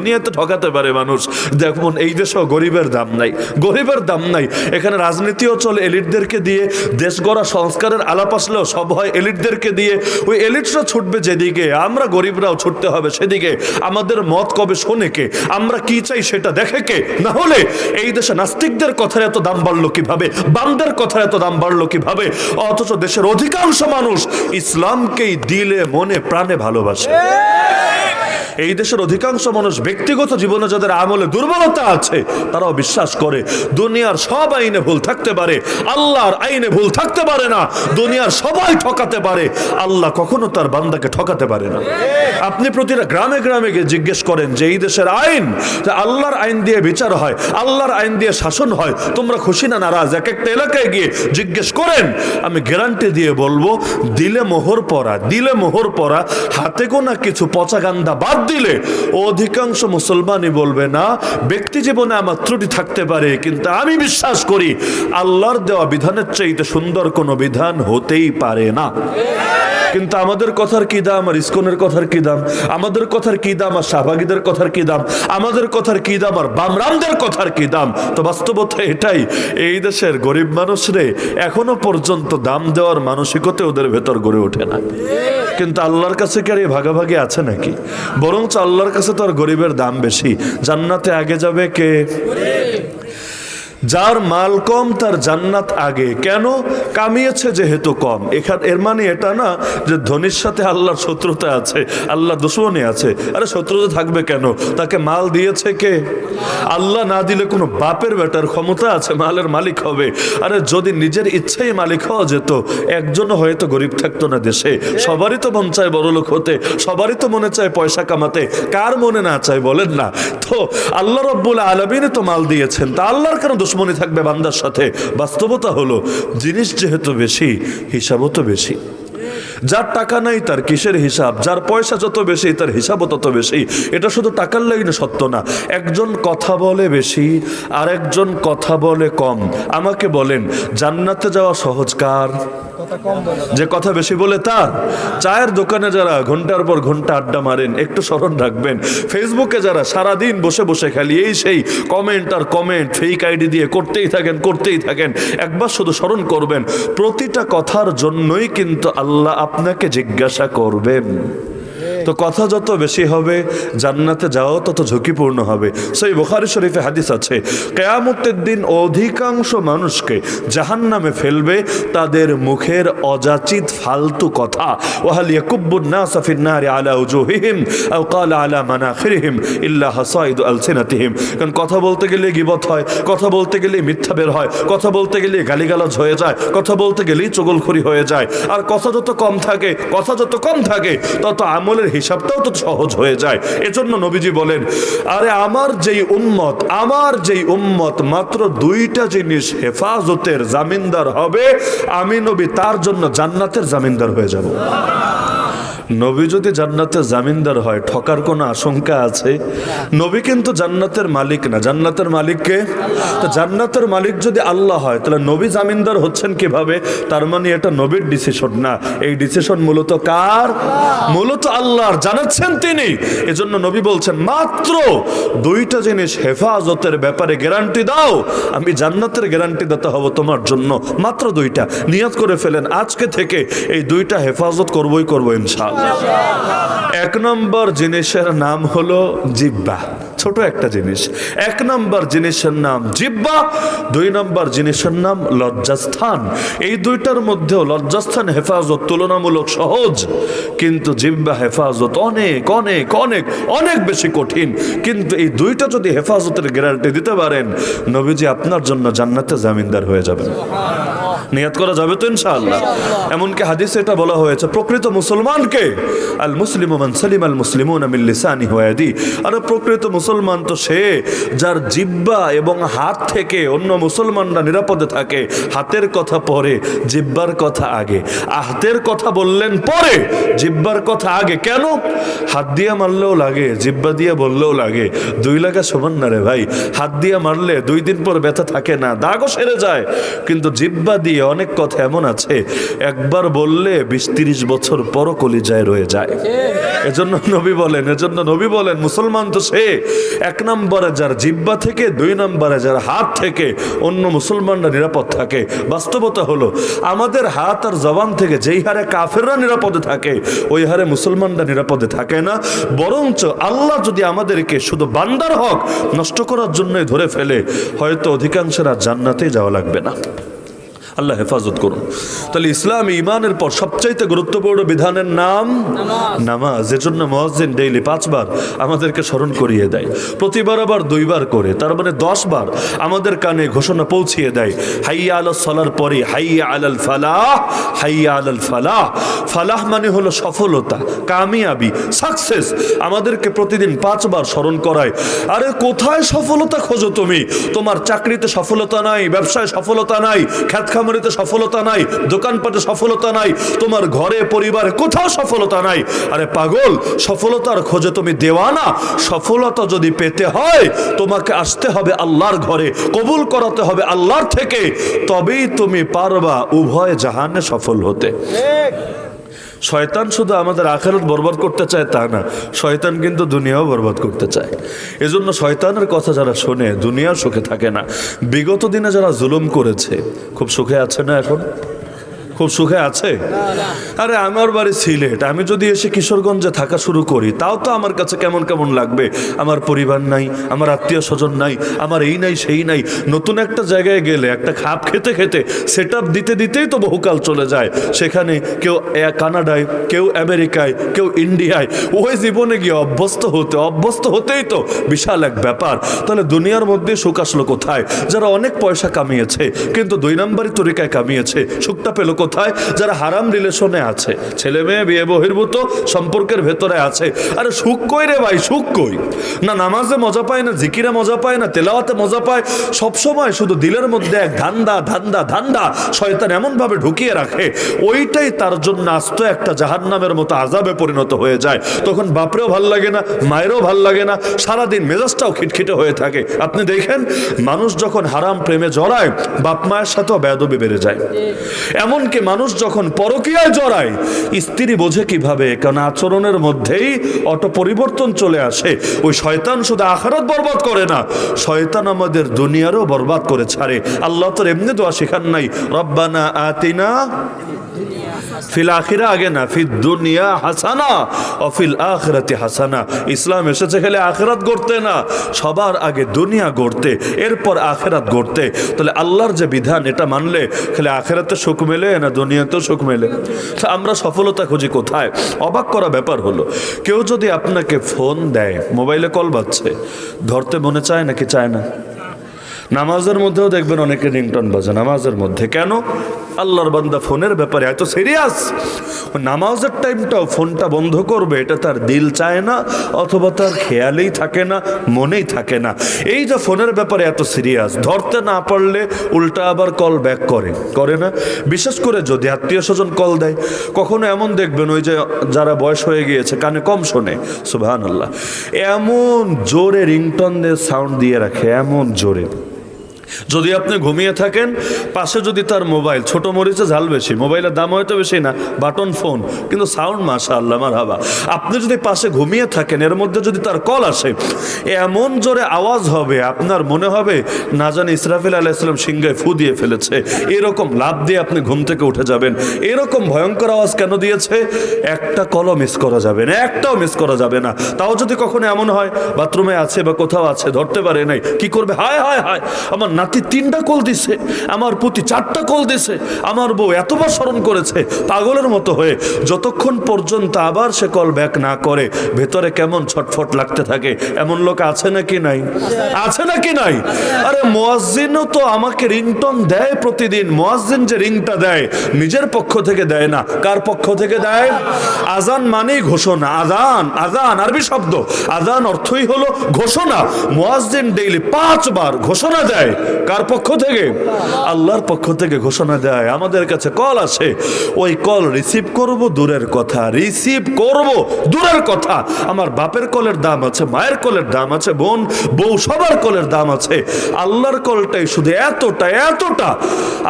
দুনিয়াতে ঠকাতে পারে মানুষ। দেখুন এই দেশেও গরিবের দাম নাই। গরিবের দাম নাই। এখানে রাজনীতিও চলে এলিটদেরকে দিয়ে, দেশ গড়া সংস্কারের আলাপ আসলেও সব হয় এলিটদেরকে দিয়ে। ওই এলিটরা ছুটবে যেদিকে, আমরা গরিবরাও ছুটতে হবে সেদিকে। আমাদের মত কবে শোনে কে? আমরা কি চাই সেটা দেখে কে? না হলে এই দেশে নাস্তিকদের কথার এত দাম বাড়লো কীভাবে? বামদের কথার এত দাম বাড়লো কীভাবে? অথচ দেশের অধিকাংশ মানুষ ইসলামকেই দিলে মনে প্রাণে ভালোবাসে। এই দেশের অধিকাংশ মানুষ ব্যক্তিগত জীবনে যাদের আমলে দুর্বলতা আছে, তারাও বিশ্বাস করে, দুনিয়ার সব আইনে ভুল থাকতে পারে, আল্লাহর আইনে ভুল থাকতে পারে না, দুনিয়ার সবাই ঠকাতে পারে, আল্লাহ কখনো তার বান্দাকে ঠকাতে পারে না। আপনি প্রতিটা গ্রামে গ্রামে গিয়ে জিজ্ঞেস করেন যে এই দেশের আইন আল্লাহর আইন দিয়ে বিচার হয়, আল্লাহর আইন দিয়ে শাসন হয়, তোমরা খুশি না নারাজ? এক একটা এলাকায় গিয়ে জিজ্ঞেস করেন, আমি গ্যারান্টি দিয়ে বলব, দিলে মোহর পরা, দিলে মোহর পরা, হাতে গোনা কিছু পচা গান্দা বাদ দিলে। অধিকাংশ মুসলমানই বলবে, না, ব্যক্তি জীবনে আমার ত্রুটি থাকতে পারে, কিন্তু আমি বিশ্বাস করি আল্লাহর দেওয়া বিধানের চাইতে সুন্দর কোনো বিধান হতেই পারে না। কিন্তু আমাদের কথার কি দাম? আর ইস্কনের কথার কি দাম? আমাদের কথার কি দাম? আর শাহবাগীদের কথার কি দাম? আমাদের কথার কি দাম? আর বামরামদের কথার কি দাম? তো বাস্তবতা এটাই, এই দেশের গরিব মানুষরে এখনও পর্যন্ত দাম দেওয়ার মানসিকতা ওদের ভেতর গড়ে ওঠে না। কিন্তু আল্লাহর কাছে কি আর এই ভাগাভাগি আছে নাকি? বরঞ্চ আল্লাহর কাছে তো আর গরিবের দাম বেশি। জান্নাতে আগে যাবে কে? যার মাল কম, তার জান্নাত আগে। কেন? কামিয়েছে যেহেতু কম। এখান এর মানে এটা না যে ধনির সাথে আল্লাহর শত্রুতা আছে, আল্লাহ দুশ্মনী আছে। আরে শত্রুতা থাকবে কেন? তাকে মাল দিয়েছে কে? আল্লাহ না দিলে কোনো বাপের বেটার ক্ষমতা আছে, মালের মালিক হবে। আরে যদি নিজের ইচ্ছেই মালিক হওয়া যেত একজনও হয়তো গরিব থাকতো না দেশে। সবারই তো মন চায় বড়লোক হতে, সবারই তো মনে চায় পয়সা কামাতে। কার মনে না চায় বলেন না? তো আল্লাহ রব্বুল আলমিনে তো মাল দিয়েছেন। তা আল্লাহর কেন দুশ্মনী থাকবে বান্দার সাথে। বাস্তবতা হলো, জিনিস যেহেতু বেশি, হিসাবও তো বেশি। যার টাকা নাই, তার কিসের হিসাব? যার পয়সা যত বেশি, তার হিসাবও তত বেশি। এটা শুধু টাকার লাইনে সত্য না। একজন কথা বলে বেশি আর একজন কথা বলে কম। আমাকে বলেন, জান্নাতে যাওয়া সহজ কার? যে কথা বেশি বলে তার। চায়ের দোকানে যারা ঘণ্টার পর ঘণ্টা আড্ডা মারেন, একটু স্মরণ রাখবেন। ফেসবুকে যারা সারাদিন বসে বসে খালি, এই সেই কমেন্ট আর কমেন্ট ফেক আইডি দিয়ে করতেই থাকেন করতেই থাকেন। একবার শুধু স্মরণ করবেন, প্রতিটা কথার জন্যই কিন্তু আল্লাহ আপনাকে জিজ্ঞাসা করবেন। তো কথা যত বেশি হবে, জান্নাতে যাওয়াও তত ঝুঁকিপূর্ণ হবে। সেই বুখারি শরীফে হাদিস আছে, কেয়ামতের দিন অধিকাংশ মানুষকে জাহান নামে ফেলবে তাদের মুখের অযাচিত ফালতু কথা। নাস ফিন নারি আলা উজুহিহিম ক্বালা আলা মানাখিরিহিম, ইল্লা হাসাইদু আলসিনাতিহিম। কারণ কথা বলতে গেলে গিবত হয়, কথা বলতে গেলে মিথ্যা বের হয়, কথা বলতে গেলে গালিগালাজ হয়ে যায়, কথা বলতে গেলেই চগলখড়ি হয়ে যায়। আর কথা যত কম থাকে, কথা যত কম থাকে, তত আমলের হিসাবটাও তো সহজ হয়ে যায়। এজন্য নবীজি বলেন, আরে আমার যেই উম্মত, আমার যেই উম্মত মাত্র দুইটা জিনিস হেফাজতের জামিনদার হবে, আমি নবী তার জন্য জান্নাতের জামিনদার হয়ে যাব। নবী যদি জান্নাতের জামিনদার হয়, ঠকার কোনো আশঙ্কা আছে? নবী কিন্তু জান্নাতের মালিক না। জান্নাতের মালিককে তো জান্নাতের মালিক যদি আল্লাহ হয়, তাহলে নবী জামিনদার হচ্ছেন কীভাবে? তার মানে এটা নবীর ডিসিশন না। এই ডিসিশন মূলত কার? মূলত আল্লাহর। জানাচ্ছেন তিনি। এজন্য নবী বলছেন, মাত্র দুইটা জিনিস হেফাজতের ব্যাপারে গ্যারান্টি দাও। আমি জান্নাতের গ্যারান্টি দিতে হব তোমার জন্য। মাত্র দুইটা। নিয়ত করে ফেলেন। আজকে থেকে এই দুইটা হেফাজত করবই করব ইনশাআল্লাহ। এক নম্বর জিনিসের নাম হলো জিব্বা। ছোট একটা জিনিস। এক নম্বর জিনিসের নাম জিব্বা, দুই নম্বর জিনিসের নাম লজ্জাস্থান। এই দুইটার মধ্যেও লজ্জাস্থান, হেফাজত তুলনামূলক সহজ। কিন্তু জিব্বা হেফাজত অনেক অনেক অনেক অনেক বেশি কঠিন। কিন্তু এই দুইটা যদি হেফাজতের গ্যারান্টি দিতে পারেন, নবীজি আপনার জন্য জান্নাতে জামিনদার হয়ে যাবেন। নিয়াত করা যাবে তো ইনশাআল্লাহ। এমনকি হাদিসে এটা বলা হয়েছে প্রকৃত মুসলমানকে আল মুসলিম মান সালিম আল মুসলিমুন মিন লিসানি ওয়াদি আর প্রকৃত মুসলমান তো সে যার জিব্বা এবং হাত থেকে অন্য মুসলমানরা নিরাপদে থাকে হাতের কথা পরে জিব্বার কথা আগে। হাতের কথা বললেন পরে জিব্বার কথা আগে। কেন? হাত দিয়ে মারলেও লাগে জিব্বা দিয়ে বললেও লাগে। দুই লাগা সমান না রে ভাই। হাত দিয়ে মারলে দুই দিন পর ব্যথা থাকে না দাগও সেরে যায়। কিন্তু জিব্বা দিয়ে গিয়ে অনেক কথা এমন আছে, একবার বললে বিশ তিরিশ বছর পরও কলিজায় রয়ে যায়। এজন্য নবী বলেন, এজন্য নবী বলেন, মুসলমান তো সে এক নম্বরে যার জিব্বা থেকে, দুই নম্বরে যার হাত থেকে অন্য মুসলমানরা নিরাপদ থাকে। বাস্তবতা হলো, আমাদের হাত আর জবান থেকে যেই হারে কাফেররা নিরাপদে থাকে, ওই হারে মুসলমানরা নিরাপদে থাকে না। বরঞ্চ আল্লাহ যদি আমাদেরকে শুধু বান্দার হক নষ্ট করার জন্যই ধরে ফেলে, হয়তো অধিকাংশের আর জান্নাতেই যাওয়া লাগবে না। আল্লাহ হেফাজত করুন। তাহলে ইসলাম ইমানের পর সবচাইতে গুরুত্বপূর্ণ বিধানের নাম নামাজ। এজন্য মহাজিন ডেইলি পাঁচবার আমাদেরকে স্মরণ করিয়ে দেয়। প্রতিবার আবার দুইবার করে তার মানে দশ বার আমাদের কানে ঘোষণা পৌঁছিয়ে দেয় হাইয়া আল সলার পরে হাইয়া আলাল ফালাহ হাইয়া আলাল ফালাহ। ফালাহ মানে হলো সফলতা কামিয়াবি সাকসেস। আমাদেরকে প্রতিদিন পাঁচবার স্মরণ করায় আরে কোথায় সফলতা খোঁজো তুমি? তোমার চাকরিতে সফলতা নাই ব্যবসায় সফলতা নাই খ্যাত খামারিতে সফলতা নাই, দোকানপাটে সফলতা নাই, তোমার ঘরে পরিবারে কোথাও সফলতা নাই। আরে পাগল, সফলতার খোঁজে তুমি দেওয়া না সফলতা যদি পেতে হয়, তোমাকে আসতে হবে আল্লাহর ঘরে, কবুল করাতে হবে আল্লাহর থেকে, তবেই তুমি পারবা উভয় জাহানে সফল হতে। শয়তান শুধু আমাদের আখেরত বরবাদ করতে চায় তা না, শয়তান কিন্তু দুনিয়াও বরবাদ করতে চায়। এজন্য শয়তানের কথা যারা শোনে, দুনিয়া সুখে থাকে না। বিগত দিনে যারা জুলুম করেছে, খুব সুখে আছে না এখন? খুব সুখে আছে? আরে আমার বাড়ি সিলেট। আমি যদি এসে কিশোরগঞ্জে থাকা শুরু করি তাও তো আমার কাছে কেমন কেমন লাগবে? আমার পরিবার নাই আমার আত্মীয় স্বজন নাই আমার এই নাই সেই নাই। নতুন একটা জায়গায় গেলে একটা খাপ খেতে খেতে সেট দিতে দিতেই তো বহুকাল চলে যায়। সেখানে কেউ কানাডায় কেউ আমেরিকায় কেউ ইন্ডিয়ায় ওই জীবনে গিয়ে অভ্যস্ত হতে অভ্যস্ত হতেই তো বিশাল এক ব্যাপার। তাহলে দুনিয়ার মধ্যে সুখ আসলো কোথায়? যারা অনেক পয়সা কামিয়েছে কিন্তু দুই নম্বরই তরিকায় কামিয়েছে সুখটা পেল কোথায়? যারা হারাম রিলেশনে আছে। ছেলে মেয়ে, বিয়ে বহির্ভূত সম্পর্কের ভেতরে আছে। আরে সুখ কই রে ভাই? সুখ কই? না নামাজে মজা পায়, না জিকিরে মজা পায়, না তেলাওয়াতে মজা পায়। সবসময় শুধু দিলের মধ্যে এক ধান্দা ধান্দা ধান্দা শয়তান এমন ভাবে ঢুকিয়ে রাখে। ওইটাই তার জন্য আস্ত একটা জাহান্নামের মতো আজাবে পরিণত হয়ে যায়। তখন বাপরেও ভালো লাগে না, মায়েরও ভালো লাগে না। সারাদিন মেজাজটাও খিটখিটে হয়ে থাকে। আপনি দেখেন, মানুষ যখন হারাম প্রেমে জড়ায়, বাপ মায়ের সাথেও বেদবি বেড়ে যায়। এমনকি মানুষ যখন পরকীয়ায় জড়ায়, স্ত্রী বোঝে কীভাবে? কারণ আচরণের মধ্যেই অটো পরিবর্তন চলে আসে। ওই শয়তান শুধু আখারত বরবাদ করে না, শয়তান আমাদের দুনিয়ারও বরবাদ করে ছাড়ে। আল্লাহ তোর এমনি দোয়া শেখান নাই, রব্বানা আতিনা ফিল আখিরা আগে না ফিল দুনিয়া হাসানা অফিল আখরাতে হাসানা। ইসলাম এসেছে খেলে আখেরাত গড়তে না, সবার আগে দুনিয়া গড়তে, এরপর আখেরাত গড়তে। তাহলে আল্লাহর যে বিধান, এটা মানলে খেলে আখেরাতে সুখ মেলে, না দুনিয়াতেও সুখ মেলে? আমরা সফলতা খুঁজি কোথায়? অবাক করা ব্যাপার হলো, কেউ যদি আপনাকে ফোন দেয়, মোবাইলে কল বাজছে, ধরতে মনে চায় নাকি চায় না? নামাজের মধ্যেও দেখবেন অনেকে রিংটন বাজে। নামাজের মধ্যে কেন? আল্লাহর বান্দা ফোনের ব্যাপারে এত সিরিয়াস নামাজের টাইমটাও ফোনটা বন্ধ করবে, এটা তার দিল চায় না, অথবা তার খেয়ালেই থাকে না, মনেই থাকে না। এই যে ফোনের ব্যাপারে এত সিরিয়াস ধরতে না পারলে উল্টা আবার কল ব্যাক করে। করে না? বিশেষ করে যদি আত্মীয় স্বজন কল দেয়, কখনো এমন দেখবেন ওই যে যারা বয়স হয়ে গিয়েছে, কানে কম শোনে সুবহান আল্লাহ এমন জোরে রিংটন দিয়ে সাউন্ড দিয়ে রাখে, এমন জোরে। যদি আপনি ঘুমিয়ে থাকেন, পাশে যদি তার মোবাইল, ছোট মরিচে ঝাল বেশি, মোবাইলের দাম হয়তো বেশি না, বাটন, ফোন, কিন্তু সাউন্ড মাশা আল্লাহ আমার হাবা আপনি যদি পাশে ঘুমিয়ে থাকেন, এর মধ্যে যদি তার কল আসে, এমন জোরে আওয়াজ হবে, আপনার মনে হবে, না জানি ইসরাফিল আলাইসালাম সিংহায় ফু দিয়ে ফেলেছে। এরকম লাভ দিয়ে আপনি ঘুম থেকে উঠে যাবেন। এরকম ভয়ঙ্কর আওয়াজ কেন দিয়েছে? একটা কলও মিস করা যাবে না, একটাও মিস করা যাবে না। তাও যদি কখনো এমন হয়, বাথরুমে আছে বা কোথাও আছে, ধরতে পারে নাই, কি করবে? হায় হায় হায়! আমার নাতি তিনটা কল দিছে, আমার প্রতি চারটা কল দিছে, আমার বউ এতবার স্মরণ করেছে পাগলের মতো হয়ে। যতক্ষণ পর্যন্ত আবার সে কল ব্যাক না করে, ভেতরে কেমন ছটফট লাগতে থাকে, এমন লোক আছে নাকি নাই? আছে নাকি নাই? আরে মোয়াজ্জিনও তো আমাকে রিংটন দেয় প্রতিদিন, মোয়াজ্জিন যে রিংটা দেয়, নিজের পক্ষ থেকে দেয় না। কার পক্ষ থেকে দেয়? আজান মানেই ঘোষণা। আজান আজান, আরবি শব্দ। আজান অর্থই হলো ঘোষণা। মোয়াজ্জিন ডেইলি পাঁচবার ঘোষণা দেয়। কার পক্ষ থেকে? আল্লাহর পক্ষ থেকে ঘোষণা দেয়, আমাদের কাছে কল আসে। ওই কল রিসিভ করব দূরের কথা রিসিভ করব দূরের কথা। আমার বাপের কলের দাম আছে, মায়ের কলের দাম আছে, বোন, বউ সবার কলের দাম আছে। আল্লাহর কলটাই শুধু এতটা এতটা।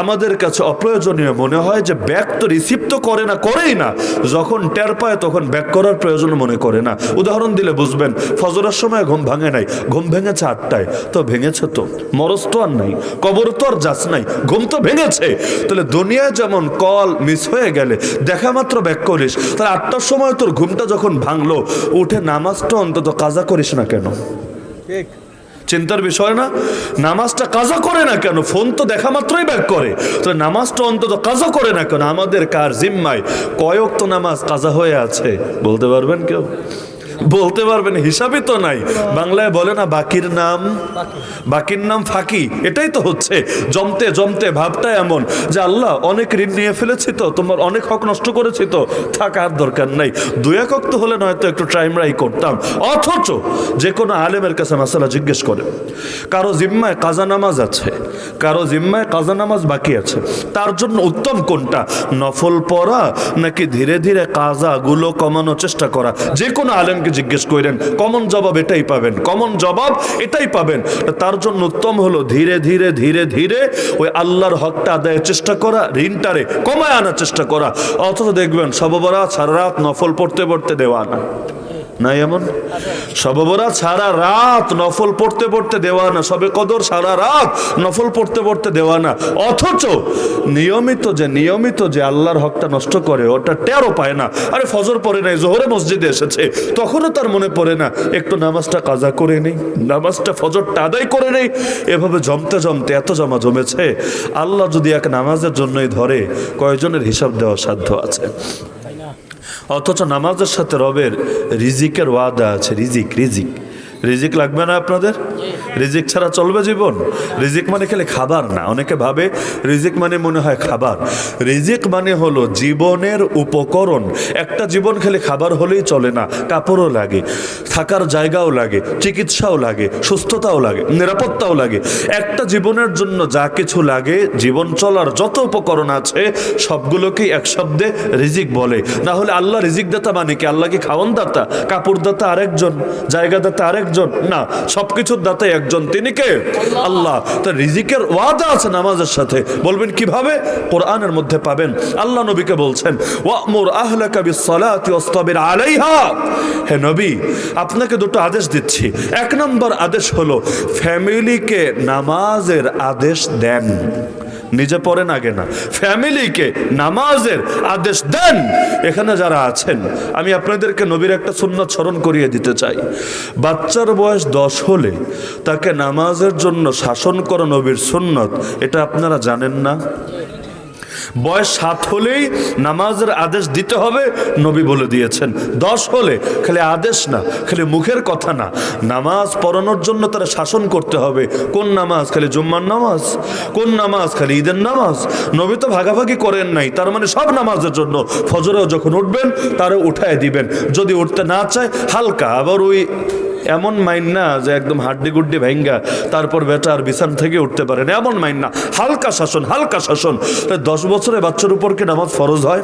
আমাদের কাছে অপ্রয়োজনীয় মনে হয় যে ব্যাক তো রিসিভ তো করে না, করেই না। যখন টের পায়, তখন ব্যাক করার প্রয়োজন মনে করে না। উদাহরণ দিলে বুঝবেন, ফজরের সময় ঘুম ভাঙে নাই, ঘুম ভেঙেছে আটটায়। তো ভেঙেছে তো মরস তো আর নাই কবর তো আর যাস নাই ঘুম তো ভেঙেছে। তাহলে দুনিয়ায় যেমন কল মিস হয়ে গেলে দেখা মাত্র ব্যাক করিস তাহলে আটটার সময় তোর ঘুমটা যখন ভাঙলো উঠে নামাজটা অন্তত কাজা করিস না কেন? ঠিক। চিন্তার বিষয় না নামাজটা কাজা করে না কেন? ফোন তো দেখা মাত্রই ব্যাক করে। তো নামাজটা অন্তত কাজা করে না কেন? আমাদের কার জিম্মায়? কয়ক তো নামাজ কাজা হয়ে আছে বলতে পারবেন কেউ? বলতে পারবেন, হিসাবই তো নাই। বাংলায় বলে না, বাকির নাম বাকির নাম ফাঁকি, এটাই তো হচ্ছে। জমতে জমতে ভাবটা এমন যে আল্লাহ অনেক ঋণ নিয়ে ফেলেছি তো, তোমার অনেক হক নষ্ট করেছি তো থাকার দরকার নাই। দুই এক হক তো হলে নয়তো একটু টাইমরাই করতাম। অথচ যে কোনো আলেমের কাছে মাসালা জিজ্ঞেস করে, কারও জিম্মায় কাজা নামাজ আছে, কারও জিম্মায় কাজা নামাজ বাকি আছে, তার জন্য উত্তম কোনটা? নফল পড়া নাকি ধীরে ধীরে কাজাগুলো কমানোর চেষ্টা করা? যে কোনো আলেমকে জিজ্ঞেস করেন কমন জবাব এটাই পাবেন, কমন জবাব এটাই পাবেন। তার জন্য উত্তম হলো ধীরে ধীরে ধীরে ধীরে ওই আল্লাহর হকটা আদায়ের চেষ্টা করা, ঋণটারে কমায় আনার চেষ্টা করা। অথচ দেখবেন সববরা সারা রাত নফল পড়তে পড়তে দেওয়া না। নাই এমন? সববরা সারা রাত নফল পড়তে পড়তে দেওয়া না, সবে কদর সারা রাত নফল পড়তে পড়তে দেওয়া না। অথচ নিয়মিত যে নিয়মিত যে আল্লাহর হকটা নষ্ট করে, ওটা টেরও পায় না। আরে ফজর পড়ে নাই, জোহরে মসজিদে এসেছে। তখনও তার মনে পড়ে না, একটু নামাজটা কাজা করে নেই, নামাজটা ফজরটা আদায় করে নেই। এভাবে জমতে জমতে এত জমা জমেছে, আল্লাহ যদি এক নামাজের জন্যই ধরে, কয়জনের হিসাব দেওয়া সাধ্য আছে? না অথচ নামাজের সাথে রবের রিজিকের ওয়াদা আছে রিজিক রিজিক। রিজিক লাগবে না আপনাদের? রিজিক ছাড়া চলবে জীবন। রিজিক মানে খেলে খাবার না। অনেকে ভাবে রিজিক মানে মনে হয় খাবার। রিজিক মানে হলো জীবনের উপকরণ। একটা জীবন খেলে খাবার হলেই চলে না। কাপড়ও লাগে, থাকার জায়গাও লাগে, চিকিৎসাও লাগে, সুস্থতাও লাগে, নিরাপত্তাও লাগে। একটা জীবনের জন্য যা কিছু লাগে, জীবন চলার যত উপকরণ আছে, সবগুলোকেই এক শব্দে রিজিক বলে। না হলে আল্লাহ রিজিক দাতা মানে কি? আল্লাহ কি খাওয়ান দাতা কাপড় দাতা আরেকজন, জায়গা দাতা আরেকজন না, সবকিছুর দাতা একজন। তিনি কে? আল্লাহ। তো রিজিকের ওয়াদা আছে নামাজের সাথে। বলবেন, কীভাবে? কোরআনের মধ্যে পাবেন। আল্লাহ নবীকে বলছেন, ওয়ামুর আহলাকা বিসসালাতি ওয়াসতাবির আলাইহা। হে নবী, আপনাকে দুটো আদেশ দিচ্ছি। এক নম্বর আদেশ হলো, ফ্যামিলিকে নামাজের আদেশ দেন। নিজে পড়েন আগে না। ফ্যামিলিকে নামাজের আদেশ দেন। এখানে যারা আছেন, আমি আপনাদেরকে নবীর একটা সুন্নত স্মরণ করিয়ে দিতে চাই। বাচ্চার বয়স দশ হলে তাকে নামাজের জন্য শাসন করা নবীর সুন্নত, এটা আপনারা জানেন না? বয়স সাত হলেই নামাজের আদেশ দিতে হবে, নবী বলে দিয়েছেন। দশ হলে খালি আদেশ না, খালি মুখের কথা না। নামাজ পড়ানোর জন্য তারা শাসন করতে হবে। কোন নামাজ? খালি জুম্মার নামাজ। কোন নামাজ? খালি ঈদের নামাজ। নবী তো ভাগাভাগি করেন নাই, তার মানে সব নামাজের জন্য। ফজরেও যখন উঠবেন, তারা উঠায় দিবেন। যদি উঠতে না চায়, হালকা, আবার ওই এমন মাইন না যে একদম হাড্ডি গুড্ডি ভেঙ্গা তারপর বেটা আর বিছান থেকে উঠতে পারে না। এমন মাইন না। হালকা শাসন হালকা শাসন। দশ বছরে বাচ্চার উপর কি নামাজ ফরজ হয়?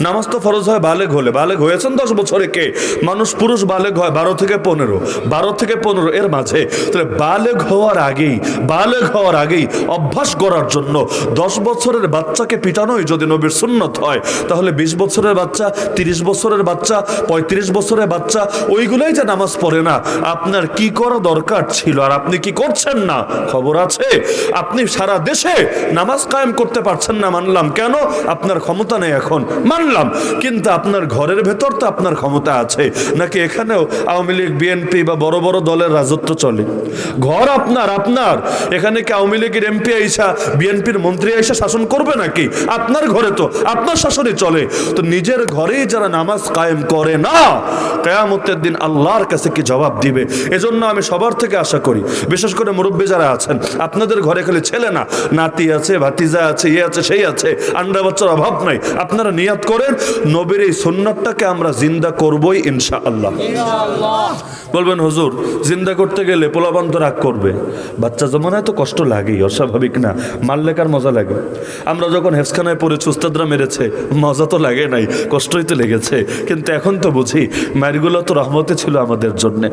নামাজ তো ফরজ হয় বালেগ হলে। বালেগ হয়েছেন দশ বছরে কে? মানুষ, পুরুষ বালেগ হয় বারো থেকে পনেরো। বারো থেকে পনেরো, এর মাঝে। তাহলে বালেগ হওয়ার আগেই, বালেগ হওয়ার আগেই অভ্যাস করার জন্য দশ বছরের বাচ্চাকে পিটানোই যদি নবীর সুন্নত হয়, তাহলে বিশ বছরের বাচ্চা, তিরিশ বছরের বাচ্চা, পঁয়ত্রিশ বছরের বাচ্চা, ওইগুলোই যে নামাজ পড়ে না আপনার কি করা দরকার ছিল আর আপনি কি করছেন না? খবর আছে? আপনি সারা দেশে নামাজ কায়েম করতে পারছেন না, মানলাম। কেন? আপনার ক্ষমতা নেই এখন। মানলাম। কিন্তু আপনার ঘরের ভেতর তো আপনার ক্ষমতা আছে। নাকি এখানেও আওয়ামী লীগ, বিএনপি বা বড় বড় দলের রাজত্ব চলে? ঘর আপনার আপনার। এখানে কি আওয়ামী লীগের এমপি আইসা, বিএনপির মন্ত্রী আইসা শাসন করবে নাকি? আপনার ঘরে তো, আপনার শাসনে চলে। তো নিজের ঘরেই যারা নামাজ কায়েম করে না, কেয়ামতের দিন আল্লাহর কাছে কি জবাব দিবে। এজন্য আমি সবার থেকে আশা করি, বিশেষ করে মুরব্বী যারা আছেন, আপনাদের ঘরে খালি ছেলে না, নাতি আছে, ভাতিজা আছে ইয়ে আছে, সেই আছে, আন্ডা বাচ্চার অভাব নাই। আপনারা নিয়াত করেন, নবীর এই সুন্নতটাকে আমরা জিন্দা করবই ইনশা আল্লাহ বলবেন, হুজুর, জিন্দা করতে গেলে পোলাপান তো রাগ করবে। বাচ্চা জমানায় তো কষ্ট লাগেই, অস্বাভাবিক না, মারলে কার মজা লাগে? আমরা যখন হেফসখানায় পড়ে চুস্তাদরা মেরেছে, মজা তো লাগে নাই, কষ্টই তো লেগেছে। কিন্তু এখন তো বুঝি, মায়েরগুলো তো রহমতে ছিল আমাদের জন্যে।